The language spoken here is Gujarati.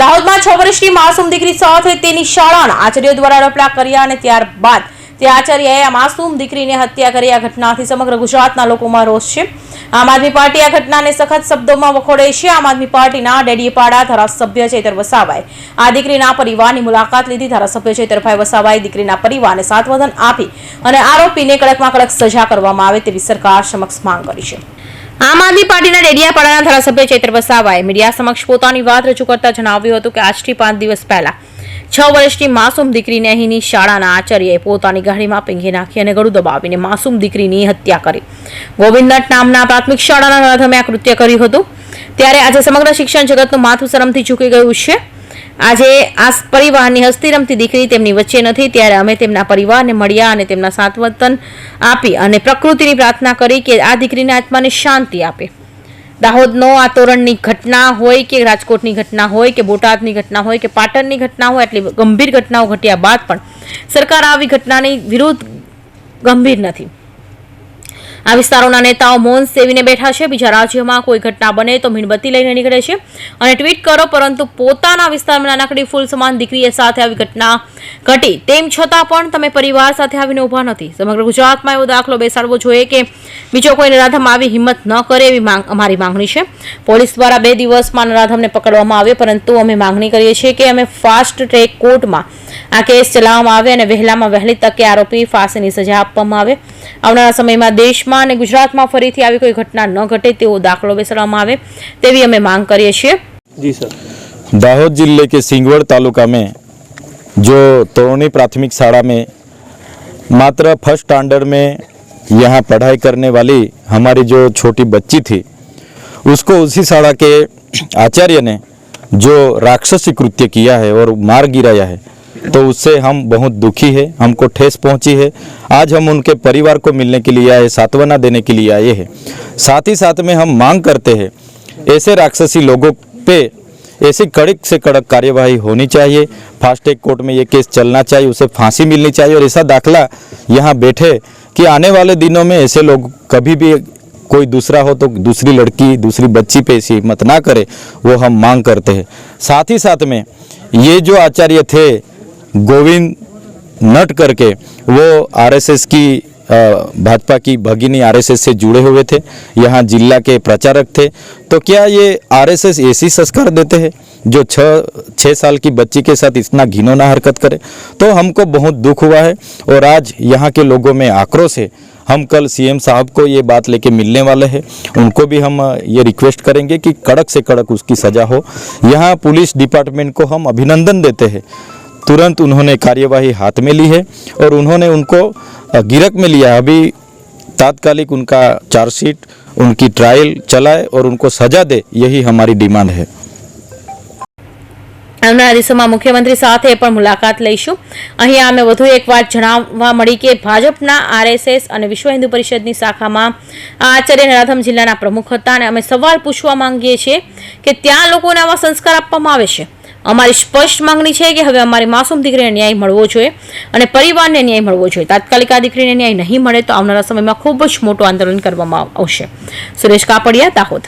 દાહોદમાં છ વર્ષની માસૂમ દીકરી સાથે તેની શાળાના આચાર્યો દ્વારા રફડા કર્યા અને ત્યારબાદ તે આચાર્યએ આ માસૂમ દીકરીને હત્યા કરી આ ઘટનાથી સમગ્ર ગુજરાતના લોકોમાં રોષ છે આમ આદમી પાર્ટી આ ઘટનાને સખત શબ્દોમાં વખોડે છે આમ આદમી પાર્ટીના ડેડીપાડા ધારાસભ્ય ચેતર વસાવાએ આ દીકરીના પરિવારની મુલાકાત લીધી ધારાસભ્ય ચેતરભાઈ વસાવાએ દીકરીના પરિવારને સાતવદન આપી અને આરોપીને કડકમાં કડક સજા કરવામાં આવે તેવી સરકાર સમક્ષ માંગ કરી છે આમ આદમી પાર્ટીના ડેડિયાપાડાના ધારાસભ્ય ચૈત્ર વસાવાએ મીડિયા સમક્ષ પોતાની વાત રજૂ કરતા જણાવ્યું હતું કે આજથી પાંચ દિવસ પહેલા છ વર્ષની માસૂમ દીકરીને અહીંની શાળાના આચાર્યએ પોતાની ગાડીમાં પીંઘી નાખી અને ગળું દબાવીને માસૂમ દીકરીની હત્યા કરી ગોવિંદનાથ નામના પ્રાથમિક શાળાના નરાધમે આ કૃત્ય કર્યું હતું ત્યારે આજે સમગ્ર શિક્ષણ જગતનું માથું શરમથી ચૂકી ગયું છે આજે આ પરિવારની હસ્તિરમતી દીકરી તેમની વચ્ચે નથી ત્યારે અમે તેમના પરિવારને મળ્યા અને તેમના સાંત્વતન આપી અને પ્રકૃતિની પ્રાર્થના કરી કે આ દીકરીના આત્માને શાંતિ આપે દાહોદનો આ તોરણની ઘટના હોય કે રાજકોટની ઘટના હોય કે બોટાદની ઘટના હોય કે પાટણની ઘટના હોય એટલી ગંભીર ઘટનાઓ ઘટ્યા બાદ પણ સરકાર આવી ઘટનાની વિરુદ્ધ ગંભીર નથી આ વિસ્તારોના નેતાઓ મૌન સેવીને બેઠા છે બીજા રાજ્યોમાં કોઈ ઘટના બને તો મીણબત્તી લઈને નીકળે છે અને ટ્વીટ કરો પરંતુ પોતાના વિસ્તારમાં નાનકડી ફૂલ સમાન દીકરીએ સાથે આવી ઘટના ઘટી તેમ છતાં પણ તમે પરિવાર સાથે આવીને ઊભા નથી સમગ્ર ગુજરાતમાં એવો દાખલો બેસાડવો જોઈએ કે બીજો કોઈ નરાધમ આવી હિંમત ન કરે એવી માંગ અમારી માંગણી છે પોલીસ દ્વારા બે દિવસમાં નરાધમને પકડવામાં આવે પરંતુ અમે માંગણી કરીએ છીએ કે અમે ફાસ્ટ ટ્રેક કોર્ટમાં આ કેસ ચલામ આવે ને વહેલામાં વહેલી તકે આરોપી ફાંસીની સજા આપવામાં આવે આપણા સમયમાં દેશમાં અને ગુજરાતમાં ફરીથી આવી કોઈ ઘટના ન ઘટે તેવો દાખલો બેસવાનો આવે તેવી અમે માંગ કરીએ છીએ જી સર દાહોદ જિલ્લા کے سنگور તાલુકામાં جو توڑنی પ્રાથમિક શાળા میں માત્ર ફર્સ્ટ سٹینڈرڈ میں یہاں پڑھائی کرنے والی ہماری جو چھوٹی بچی تھی उसको उसी શાળા کے आचार्य نے جو राक्षसी કૃત્ય کیا ہے اور مار گिराया है तो उससे हम बहुत दुखी है हमको ठेस पहुंची है आज हम उनके परिवार को मिलने के लिए आए सातवना देने के लिए आए हैं साथ ही साथ में हम मांग करते हैं ऐसे राक्षसी लोगों पे ऐसी कड़क से कड़क कार्यवाही होनी चाहिए फास्टैग कोर्ट में ये केस चलना चाहिए उसे फांसी मिलनी चाहिए और ऐसा दाखला यहाँ बैठे कि आने वाले दिनों में ऐसे लोग कभी भी कोई दूसरा हो तो दूसरी लड़की दूसरी बच्ची पे ऐसी हिम्मत ना करे वो हम मांग करते हैं साथ ही साथ में ये जो आचार्य थे गोविंद नट करके वो आरएसएस की भाजपा की भगिनी आरएसएस से जुड़े हुए थे यहाँ जिला के प्रचारक थे तो क्या ये आरएसएस ऐसी संस्कार देते हैं जो छः छः साल की बच्ची के साथ इतना घिनौना हरकत करे तो हमको बहुत दुख हुआ है और आज यहाँ के लोगों में आक्रोश है हम कल सीएम साहब को ये बात लेके मिलने वाले हैं उनको भी हम ये रिक्वेस्ट करेंगे कि कड़क से कड़क उसकी सज़ा हो यहाँ पुलिस डिपार्टमेंट को हम अभिनंदन देते हैं तुरंत उन्होंने कार्यवाही हाथ में ली है और उन्होंने उनको गिरफ्त में लिया अभी तात्कालिक उनका चार्जशीट उनकी ट्रायल चलाए और उनको सजा दे यही हमारी डिमांड है मुख्यमंत्री साथ मुलाकात एक बात जानी कि भाजपा आरएसएस और विश्व हिंदू परिषद आचार्य नराधम जिला प्रमुख था अमे सवाल पूछवा मांगी छे त्या संस्कार अपना અમારી સ્પષ્ટ માંગણી છે કે હવે અમારી માસૂમ દીકરીને ન્યાય મળવો જોઈએ અને પરિવારને ન્યાય મળવો જોઈએ તાત્કાલિક આ દીકરીને ન્યાય નહીં મળે તો આવનારા સમયમાં ખૂબ જ મોટું આંદોલન કરવામાં આવશે સુરેશ કાપડિયા દાહોદ